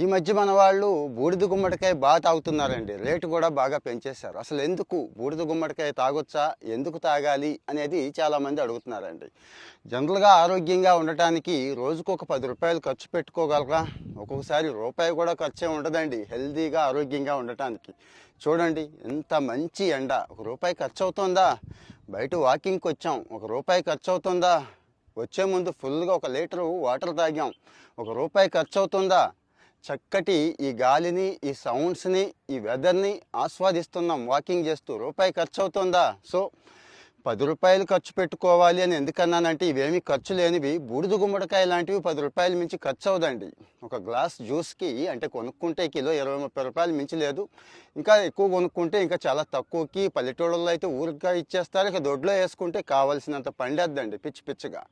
ఈ మధ్య మన వాళ్ళు బూడిద గుమ్మడికాయ బాగా తాగుతున్నారండి. రేటు కూడా బాగా పెంచేశారు. అసలు ఎందుకు బూడిద గుమ్మడికాయ తాగొచ్చా? ఎందుకు తాగాలి? అనేది చాలామంది అడుగుతున్నారండి. జనరల్గా ఆరోగ్యంగా ఉండటానికి రోజుకు ఒక పది రూపాయలు ఖర్చు పెట్టుకోగలరా? ఒక్కొక్కసారి రూపాయి కూడా ఖర్చే ఉండదండి. హెల్తీగా ఆరోగ్యంగా ఉండటానికి. చూడండి ఎంత మంచి ఎండ. ఒక రూపాయి ఖర్చు అవుతుందా బయట వాకింగ్కి వచ్చాం. ఒక రూపాయి ఖర్చు అవుతుందా వచ్చే ముందు ఫుల్గా ఒక లీటరు వాటర్ తాగాం. ఒక రూపాయి ఖర్చు అవుతుందా చక్కటి ఈ గాలిని ఈ సౌండ్స్ని ఈ వెదర్ని ఆస్వాదిస్తున్నాం. వాకింగ్ చేస్తూ రూపాయి ఖర్చు అవుతుందా సో పది రూపాయలు ఖర్చు పెట్టుకోవాలి అని ఎందుకన్నానంటే ఇవేమి ఖర్చు లేనివి బూడిద గుమ్మడికాయ లాంటివి పది రూపాయలు మించి ఖర్చు అవదండి ఒక గ్లాస్ జ్యూస్కి అంటే కొనుక్కుంటే కిలో ఇరవై ముప్పై రూపాయలు మించి లేదు. ఇంకా ఎక్కువ కొనుక్కుంటే ఇంకా చాలా తక్కువకి పల్లెటూళ్ళలో అయితే ఊరిగా ఇచ్చేస్తారు. ఇక దొడ్లో వేసుకుంటే కావాల్సినంత పండేద్దండి పిచ్చి పిచ్చిగా.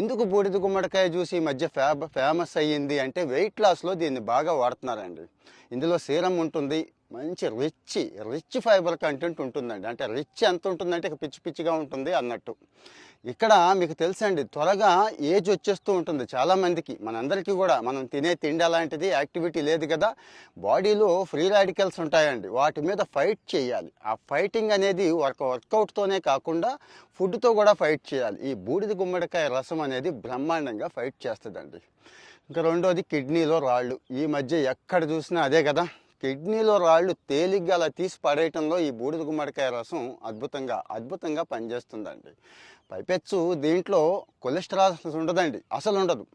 ఎందుకు బూడిద గుమ్మడికాయ జ్యూస్ ఈ మధ్య ఫేమ ఫేమస్ అయ్యింది అంటే వెయిట్ లాస్లో దీన్ని బాగా వాడుతున్నారండి. ఇందులో సీరం ఉంటుంది మంచి రిచ్ రిచ్ ఫైబర్ కంటెంట్ ఉంటుందండి. అంటే రిచ్ ఎంత ఉంటుందంటే ఇక పిచ్చి పిచ్చిగా ఉంటుంది అన్నట్టు. ఇక్కడ మీకు తెలుసండి త్వరగా ఏజ్ వచ్చేస్తూ ఉంటుంది చాలామందికి. మనందరికీ కూడా మనం తినే తిండి అలాంటిది యాక్టివిటీ లేదు కదా. బాడీలో ఫ్రీ రాడికల్స్ ఉంటాయండి. వాటి మీద ఫైట్ చేయాలి. ఆ ఫైటింగ్ అనేది వర్క్ వర్కౌట్తోనే కాకుండా ఫుడ్తో కూడా ఫైట్ చేయాలి. ఈ బూడిద గుమ్మడికాయ రసం అనేది బ్రహ్మాండంగా ఫైట్ చేస్తుందండి. ఇంకా రెండోది కిడ్నీలో రాళ్ళు. ఈ మధ్య ఎక్కడ చూసినా అదే కదా. కిడ్నీలో రాళ్ళు తేలిగ్గా అలా తీసి పడేయటంలో ఈ బూడిద గుమ్మడికాయ రసం అద్భుతంగా అద్భుతంగా పనిచేస్తుందండి. పైపెచ్చు దీంట్లో కొలెస్ట్రాల్ ఉండదండి. అసలు ఉండదు.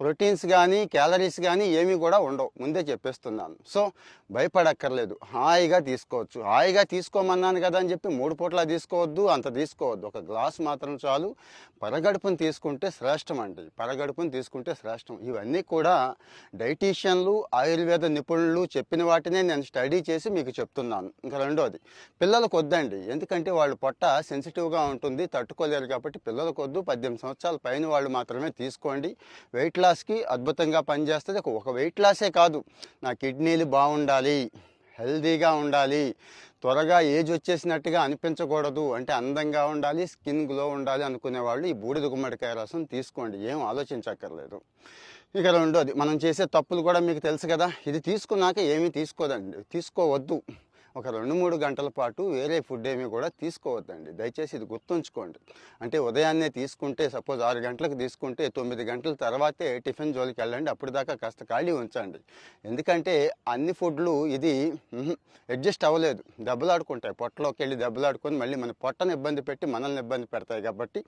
ప్రోటీన్స్ కానీ క్యాలరీస్ కానీ ఏమీ కూడా ఉండవు. ముందే చెప్పేస్తున్నాను. సో భయపడక్కర్లేదు. హాయిగా తీసుకోవచ్చు. హాయిగా తీసుకోమన్నాను కదా అని చెప్పి మూడు పూట్ల తీసుకోవద్దు అంత తీసుకోవద్దు. ఒక గ్లాస్ మాత్రం చాలు. పరగడుపుని తీసుకుంటే శ్రేష్టం అండి. పరగడుపుని తీసుకుంటే శ్రేష్టం. ఇవన్నీ కూడా డైటీషియన్లు ఆయుర్వేద నిపుణులు చెప్పిన వాటినే నేను స్టడీ చేసి మీకు చెప్తున్నాను. ఇంకా రెండోది పిల్లలకు వద్దండి. ఎందుకంటే వాళ్ళు పొట్ట సెన్సిటివ్గా ఉంటుంది తట్టుకోలేరు కాబట్టి పిల్లలకు వద్దు. పద్దెనిమిది సంవత్సరాల పైన వాళ్ళు మాత్రమే తీసుకోండి. వెయిట్ లాస్కి అద్భుతంగా పనిచేస్తుంది. ఒక- వెయిట్ లాసే కాదు. నా కిడ్నీలు బాగుండాలి. హెల్దీగా ఉండాలి. త్వరగా ఏజ్ వచ్చేసినట్టుగా అనిపించకూడదు. అంటే అందంగా ఉండాలి స్కిన్ గ్లో ఉండాలి అనుకునే వాళ్ళు ఈ బూడిద గుమ్మడికాయ రసం తీసుకోండి. ఏం ఆలోచించక్కర్లేదు. ఇక రెండోది మనం చేసే తప్పులు కూడా మీకు తెలుసు కదా. ఇది తీసుకున్నాక ఏమీ తీసుకోదండి తీసుకోవద్దు. ఒక రెండు మూడు గంటల పాటు వేరే ఫుడ్ ఏమీ కూడా తీసుకోవద్దండి. దయచేసి ఇది గుర్తుంచుకోండి. అంటే ఉదయాన్నే తీసుకుంటే సపోజ్ ఆరు గంటలకు తీసుకుంటే తొమ్మిది గంటల తర్వాతే టిఫిన్ జోలికి వెళ్ళండి. అప్పుడు దాకా కాస్త ఖాళీ ఉంచండి. ఎందుకంటే అన్ని ఫుడ్లు ఇది అడ్జస్ట్ అవ్వలేదు. దెబ్బలాడుకుంటాయి. పొట్టలోకి వెళ్ళి దెబ్బలాడుకొని మళ్ళీ మన పొట్టను ఇబ్బంది పెట్టి మనల్ని ఇబ్బంది పెడతాయి కాబట్టి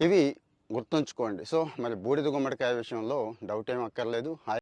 ఇవి గుర్తుంచుకోండి. సో మరి బూడిద గుమ్మడికాయ విషయంలో డౌట్ ఏం అక్కర్లేదు.